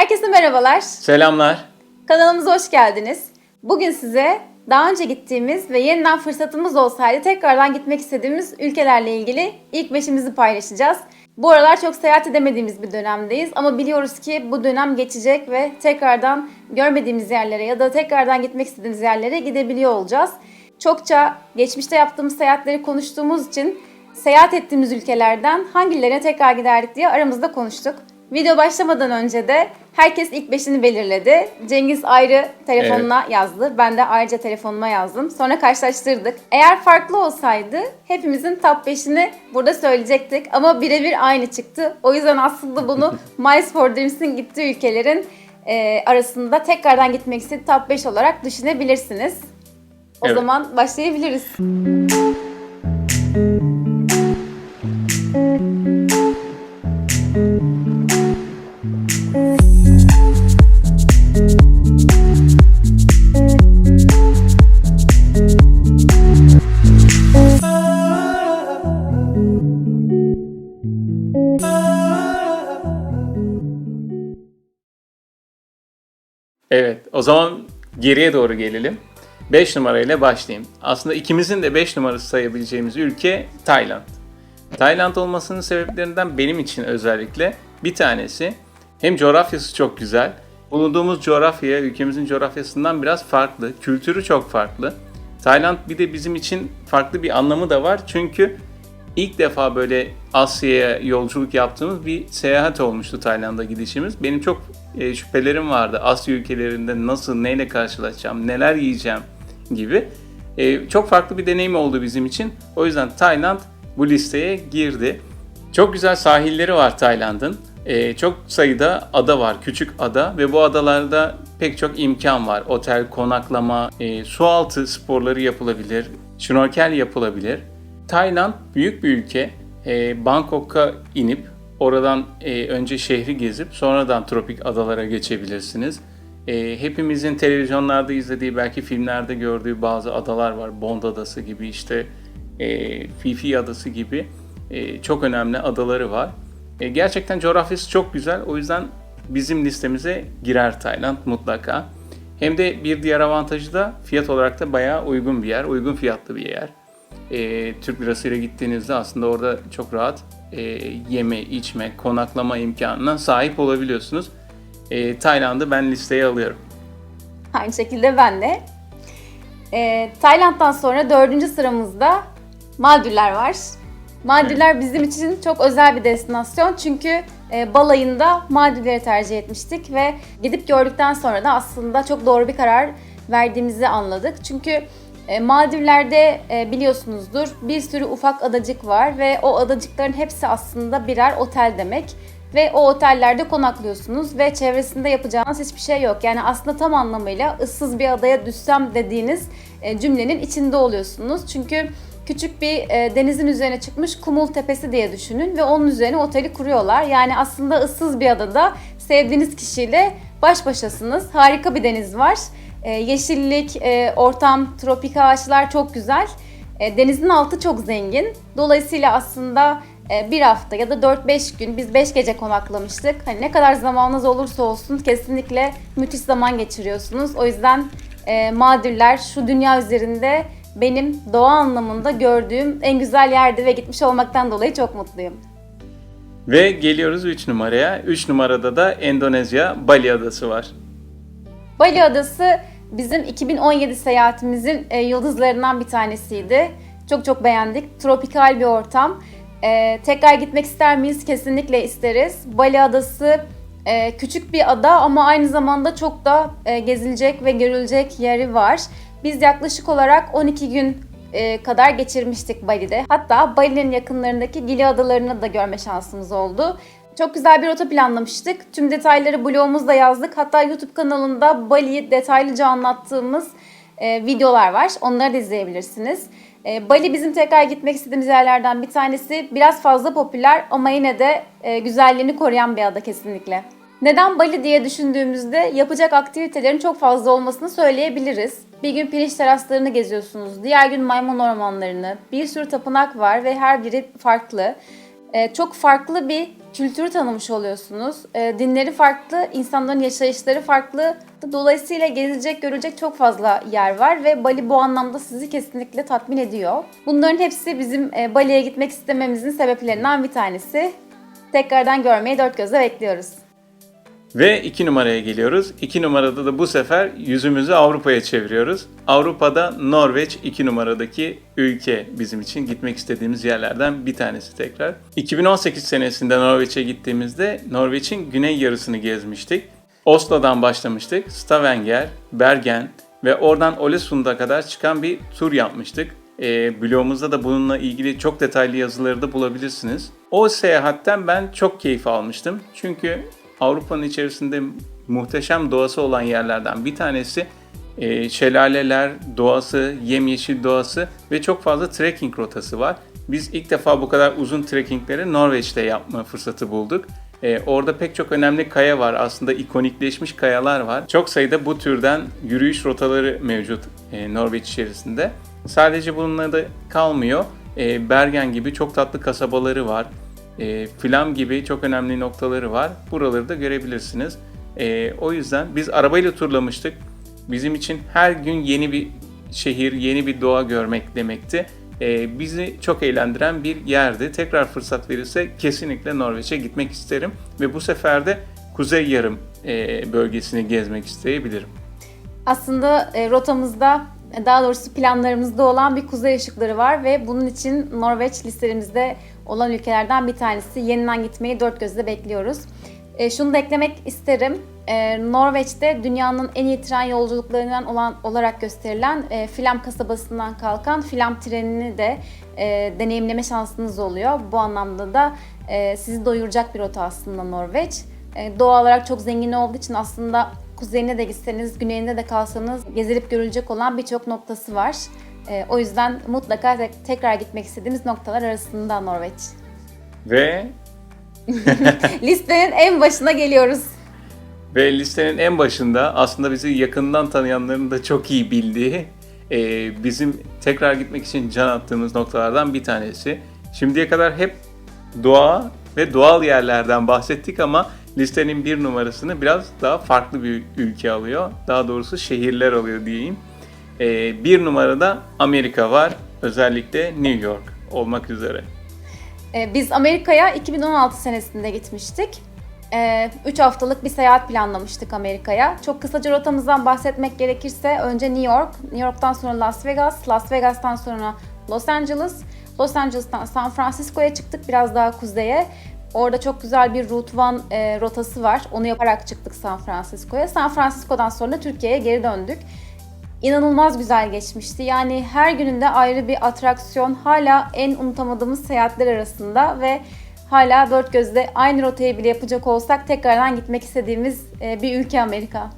Herkese merhabalar. Selamlar. Kanalımıza hoş geldiniz. Bugün size daha önce gittiğimiz ve yeniden fırsatımız olsaydı tekrardan gitmek istediğimiz ülkelerle ilgili ilk beşimizi paylaşacağız. Bu aralar çok seyahat edemediğimiz bir dönemdeyiz ama biliyoruz ki bu dönem geçecek ve tekrardan görmediğimiz yerlere ya da tekrardan gitmek istediğimiz yerlere gidebiliyor olacağız. Çokça geçmişte yaptığımız seyahatleri konuştuğumuz için seyahat ettiğimiz ülkelerden hangilerine tekrar giderdik diye aramızda konuştuk. Video başlamadan önce de herkes ilk beşini belirledi. Cengiz ayrı telefonuna yazdı. Ben de ayrıca telefonuma yazdım. Sonra karşılaştırdık. Eğer farklı olsaydı hepimizin top 5'ini burada söyleyecektik. Ama birebir aynı çıktı. O yüzden aslında bunu Miles for Dreams'in gittiği ülkelerin e, arasında tekrardan gitmek istediği top 5 olarak düşünebilirsiniz. O Evet. zaman başlayabiliriz. Evet, o zaman geriye doğru gelelim. 5 numarayla başlayayım. Aslında ikimizin de 5 numarası sayabileceğimiz ülke Tayland. Tayland olmasının sebeplerinden benim için özellikle bir tanesi hem coğrafyası çok güzel. Bulunduğumuz coğrafya ülkemizin coğrafyasından biraz farklı. Kültürü çok farklı. Tayland bir de bizim için farklı bir anlamı da var. Çünkü ilk defa böyle Asya'ya yolculuk yaptığımız bir seyahat olmuştu Tayland'a gidişimiz. Benim çok e, şüphelerim vardı. Asya ülkelerinde nasıl, neyle karşılaşacağım, neler yiyeceğim gibi. E, çok farklı bir deneyim oldu bizim için. O yüzden Tayland bu listeye girdi. Çok güzel sahilleri var Tayland'ın. E, çok sayıda ada var, küçük ada ve bu adalarda pek çok imkan var. Otel, konaklama, e, su altı sporları yapılabilir, şnorkel yapılabilir. Tayland büyük bir ülke. E, Bangkok'a inip oradan e, önce şehri gezip sonradan tropik adalara geçebilirsiniz. E, hepimizin televizyonlarda izlediği belki filmlerde gördüğü bazı adalar var. Bond Adası gibi işte e, Fifi Adası gibi e, çok önemli adaları var. E, gerçekten coğrafyası çok güzel. O yüzden bizim listemize girer Tayland mutlaka. Hem de bir diğer avantajı da fiyat olarak da bayağı uygun bir yer, uygun fiyatlı bir yer. E, Türk lirasıyla gittiğinizde aslında orada çok rahat e, yeme, içme, konaklama imkanına sahip olabiliyorsunuz. E, Tayland'ı ben listeye alıyorum. Aynı şekilde ben de. Ee, Tayland'dan sonra dördüncü sıramızda Maldivler var. Maldivler bizim için çok özel bir destinasyon çünkü e, balayında Maldivleri tercih etmiştik ve gidip gördükten sonra da aslında çok doğru bir karar verdiğimizi anladık. Çünkü e, Maldivler'de e, biliyorsunuzdur bir sürü ufak adacık var ve o adacıkların hepsi aslında birer otel demek. Ve o otellerde konaklıyorsunuz ve çevresinde yapacağınız hiçbir şey yok. Yani aslında tam anlamıyla ıssız bir adaya düşsem dediğiniz e, cümlenin içinde oluyorsunuz. Çünkü küçük bir denizin üzerine çıkmış Kumul Tepesi diye düşünün ve onun üzerine oteli kuruyorlar. Yani aslında ıssız bir adada sevdiğiniz kişiyle baş başasınız. Harika bir deniz var. E, yeşillik, e, ortam, tropik ağaçlar çok güzel. E, denizin altı çok zengin. Dolayısıyla aslında e, bir hafta ya da 4-5 gün biz 5 gece konaklamıştık. Hani ne kadar zamanınız olursa olsun kesinlikle müthiş zaman geçiriyorsunuz. O yüzden e, Maldivler şu dünya üzerinde benim doğa anlamında gördüğüm en güzel yerdi ve gitmiş olmaktan dolayı çok mutluyum. Ve geliyoruz 3 numaraya. 3 numarada da Endonezya Bali Adası var. Bali Adası bizim 2017 seyahatimizin e, yıldızlarından bir tanesiydi. Çok çok beğendik. Tropikal bir ortam. E, tekrar gitmek ister miyiz? Kesinlikle isteriz. Bali Adası e, küçük bir ada ama aynı zamanda çok da e, gezilecek ve görülecek yeri var. Biz yaklaşık olarak 12 gün e, kadar geçirmiştik Bali'de. Hatta Bali'nin yakınlarındaki Gili adalarını da görme şansımız oldu. Çok güzel bir rota planlamıştık. Tüm detayları blogumuzda yazdık. Hatta YouTube kanalında Bali'yi detaylıca anlattığımız e, videolar var. Onları da izleyebilirsiniz. E, Bali bizim tekrar gitmek istediğimiz yerlerden bir tanesi. Biraz fazla popüler ama yine de e, güzelliğini koruyan bir ada kesinlikle. Neden Bali diye düşündüğümüzde yapacak aktivitelerin çok fazla olmasını söyleyebiliriz. Bir gün pirinç teraslarını geziyorsunuz, diğer gün maymun ormanlarını, bir sürü tapınak var ve her biri farklı. E, çok farklı bir kültürü tanımış oluyorsunuz. E, dinleri farklı, insanların yaşayışları farklı. Dolayısıyla gezilecek, görülecek çok fazla yer var ve Bali bu anlamda sizi kesinlikle tatmin ediyor. Bunların hepsi bizim e, Bali'ye gitmek istememizin sebeplerinden bir tanesi. Tekrardan görmeyi dört gözle bekliyoruz. Ve iki numaraya geliyoruz. İki numarada da bu sefer yüzümüzü Avrupa'ya çeviriyoruz. Avrupa'da Norveç iki numaradaki ülke bizim için gitmek istediğimiz yerlerden bir tanesi tekrar. 2018 senesinde Norveç'e gittiğimizde Norveç'in güney yarısını gezmiştik. Oslo'dan başlamıştık. Stavanger, Bergen ve oradan Olesund'a kadar çıkan bir tur yapmıştık. E, blogumuzda da bununla ilgili çok detaylı yazıları da bulabilirsiniz. O seyahatten ben çok keyif almıştım. Çünkü Avrupa'nın içerisinde muhteşem doğası olan yerlerden bir tanesi. E, şelaleler, doğası, yemyeşil doğası ve çok fazla trekking rotası var. Biz ilk defa bu kadar uzun trekkingleri Norveç'te yapma fırsatı bulduk. E, orada pek çok önemli kaya var. Aslında ikonikleşmiş kayalar var. Çok sayıda bu türden yürüyüş rotaları mevcut e, Norveç içerisinde. Sadece bununla da kalmıyor. E, Bergen gibi çok tatlı kasabaları var. E, Flam gibi çok önemli noktaları var. Buraları da görebilirsiniz. E, o yüzden biz arabayla turlamıştık. Bizim için her gün yeni bir şehir, yeni bir doğa görmek demekti. E, bizi çok eğlendiren bir yerdi. Tekrar fırsat verirse kesinlikle Norveç'e gitmek isterim. Ve bu sefer de Kuzey Yarım e, bölgesini gezmek isteyebilirim. Aslında e, rotamızda, daha doğrusu planlarımızda olan bir kuzey ışıkları var ve bunun için Norveç listelerimizde olan ülkelerden bir tanesi. Yeniden gitmeyi dört gözle bekliyoruz. E, şunu da eklemek isterim. E, Norveç'te dünyanın en iyi tren yolculuklarından olan olarak gösterilen e, Flam kasabasından kalkan Flam trenini de e, deneyimleme şansınız oluyor. Bu anlamda da e, sizi doyuracak bir rota aslında Norveç. E, doğa olarak çok zengin olduğu için aslında kuzeyine de gitseniz, güneyinde de kalsanız gezilip görülecek olan birçok noktası var. E, o yüzden mutlaka tek- tekrar gitmek istediğimiz noktalar arasında Norveç. Ve Listenin en başına geliyoruz. Ve listenin en başında aslında bizi yakından tanıyanların da çok iyi bildiği e, bizim tekrar gitmek için can attığımız noktalardan bir tanesi. Şimdiye kadar hep doğa ve doğal yerlerden bahsettik ama listenin bir numarasını biraz daha farklı bir ülke alıyor. Daha doğrusu şehirler alıyor diyeyim. E, bir numarada Amerika var. Özellikle New York olmak üzere. E, biz Amerika'ya 2016 senesinde gitmiştik. 3 haftalık bir seyahat planlamıştık Amerika'ya. Çok kısaca rotamızdan bahsetmek gerekirse önce New York, New York'tan sonra Las Vegas, Las Vegas'tan sonra Los Angeles, Los Angeles'tan San Francisco'ya çıktık biraz daha kuzeye. Orada çok güzel bir Route One e, rotası var. Onu yaparak çıktık San Francisco'ya. San Francisco'dan sonra Türkiye'ye geri döndük. İnanılmaz güzel geçmişti. Yani her gününde ayrı bir atraksiyon. Hala en unutamadığımız seyahatler arasında ve hala dört gözle aynı rotayı bile yapacak olsak tekrardan gitmek istediğimiz e, bir ülke Amerika.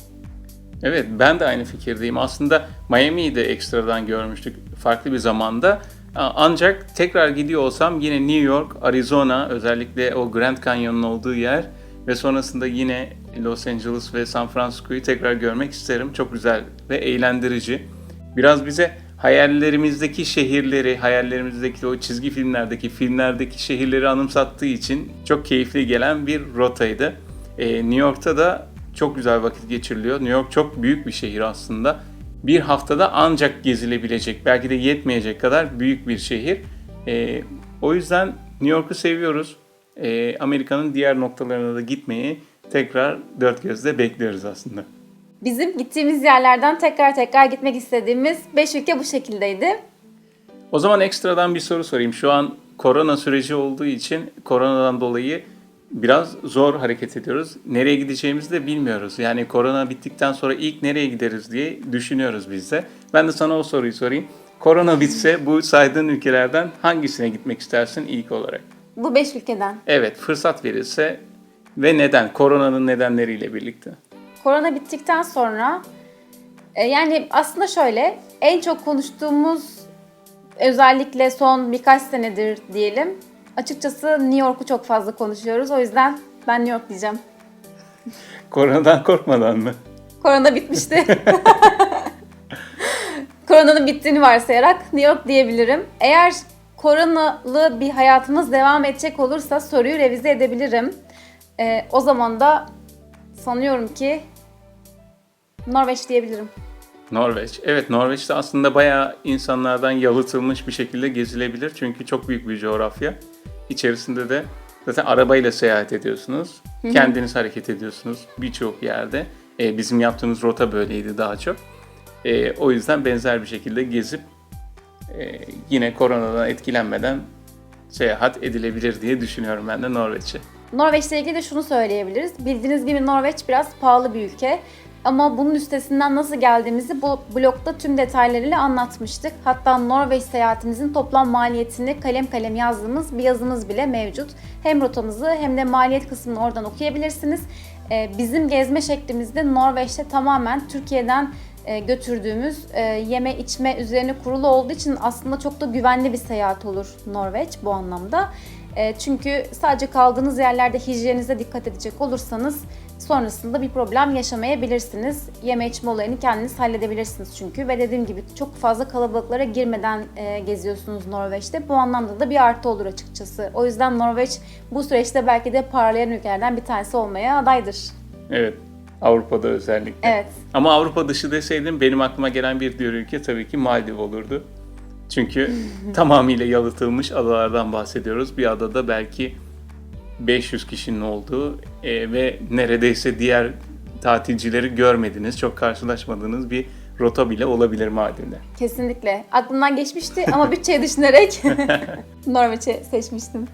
Evet ben de aynı fikirdeyim. Aslında Miami'yi de ekstradan görmüştük farklı bir zamanda. Ancak tekrar gidiyor olsam yine New York, Arizona özellikle o Grand Canyon'un olduğu yer ve sonrasında yine Los Angeles ve San Francisco'yu tekrar görmek isterim. Çok güzel ve eğlendirici. Biraz bize hayallerimizdeki şehirleri, hayallerimizdeki o çizgi filmlerdeki, filmlerdeki şehirleri anımsattığı için çok keyifli gelen bir rotaydı. Ee, New York'ta da çok güzel vakit geçiriliyor. New York çok büyük bir şehir aslında. Bir haftada ancak gezilebilecek, belki de yetmeyecek kadar büyük bir şehir. Ee, o yüzden New York'u seviyoruz. Ee, Amerika'nın diğer noktalarına da gitmeyi tekrar dört gözle bekliyoruz aslında. Bizim gittiğimiz yerlerden tekrar tekrar gitmek istediğimiz 5 ülke bu şekildeydi. O zaman ekstradan bir soru sorayım. Şu an korona süreci olduğu için koronadan dolayı biraz zor hareket ediyoruz. Nereye gideceğimizi de bilmiyoruz. Yani korona bittikten sonra ilk nereye gideriz diye düşünüyoruz biz de. Ben de sana o soruyu sorayım. Korona bitse bu saydığın ülkelerden hangisine gitmek istersin ilk olarak? Bu 5 ülkeden. Evet, fırsat verilse ve neden? Koronanın nedenleriyle birlikte. Korona bittikten sonra e, yani aslında şöyle en çok konuştuğumuz özellikle son birkaç senedir diyelim. Açıkçası New York'u çok fazla konuşuyoruz. O yüzden ben New York diyeceğim. Koronadan korkmadan mı? Korona bitmişti. Koronanın bittiğini varsayarak New York diyebilirim. Eğer koronalı bir hayatımız devam edecek olursa soruyu revize edebilirim. Ee, o zaman da sanıyorum ki Norveç diyebilirim. Norveç. Evet Norveç'te aslında bayağı insanlardan yalıtılmış bir şekilde gezilebilir. Çünkü çok büyük bir coğrafya. İçerisinde de zaten arabayla seyahat ediyorsunuz. Kendiniz hareket ediyorsunuz birçok yerde. Ee, bizim yaptığımız rota böyleydi daha çok. Ee, o yüzden benzer bir şekilde gezip e, yine koronadan etkilenmeden seyahat edilebilir diye düşünüyorum ben de Norveç'e. Norveç'le ilgili de şunu söyleyebiliriz. Bildiğiniz gibi Norveç biraz pahalı bir ülke. Ama bunun üstesinden nasıl geldiğimizi bu blogda tüm detaylarıyla anlatmıştık. Hatta Norveç seyahatimizin toplam maliyetini kalem kalem yazdığımız bir yazımız bile mevcut. Hem rotamızı hem de maliyet kısmını oradan okuyabilirsiniz. Ee, Bizim gezme şeklimizde Norveç'te tamamen Türkiye'den e, götürdüğümüz e, yeme içme üzerine kurulu olduğu için aslında çok da güvenli bir seyahat olur Norveç bu anlamda. E, Çünkü sadece kaldığınız yerlerde hijyeninize dikkat edecek olursanız sonrasında bir problem yaşamayabilirsiniz. Yeme içme olayını kendiniz halledebilirsiniz çünkü ve dediğim gibi çok fazla kalabalıklara girmeden e, geziyorsunuz Norveç'te. Bu anlamda da bir artı olur açıkçası. O yüzden Norveç bu süreçte belki de parlayan ülkelerden bir tanesi olmaya adaydır. Evet Avrupa'da özellikle. Evet. Ama Avrupa dışı deseydim benim aklıma gelen bir diğer ülke tabii ki Maldiv olurdu. Çünkü tamamıyla yalıtılmış adalardan bahsediyoruz. Bir adada belki 500 kişinin olduğu e, ve neredeyse diğer tatilcileri görmediğiniz, çok karşılaşmadığınız bir rota bile olabilir Maldiv'de. Kesinlikle. Aklımdan geçmişti ama bütçeyi düşünerek Norveç'i seçmiştim.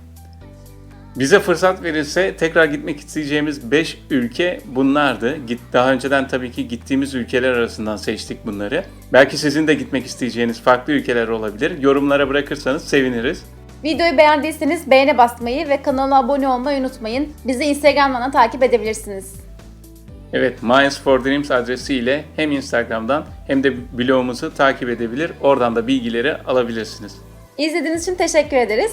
Bize fırsat verilse tekrar gitmek isteyeceğimiz 5 ülke bunlardı. Git daha önceden tabii ki gittiğimiz ülkeler arasından seçtik bunları. Belki sizin de gitmek isteyeceğiniz farklı ülkeler olabilir. Yorumlara bırakırsanız seviniriz. Videoyu beğendiyseniz beğene basmayı ve kanala abone olmayı unutmayın. Bizi Instagram'dan da takip edebilirsiniz. Evet, Minds for Dreams adresiyle hem Instagram'dan hem de blogumuzu takip edebilir. Oradan da bilgileri alabilirsiniz. İzlediğiniz için teşekkür ederiz.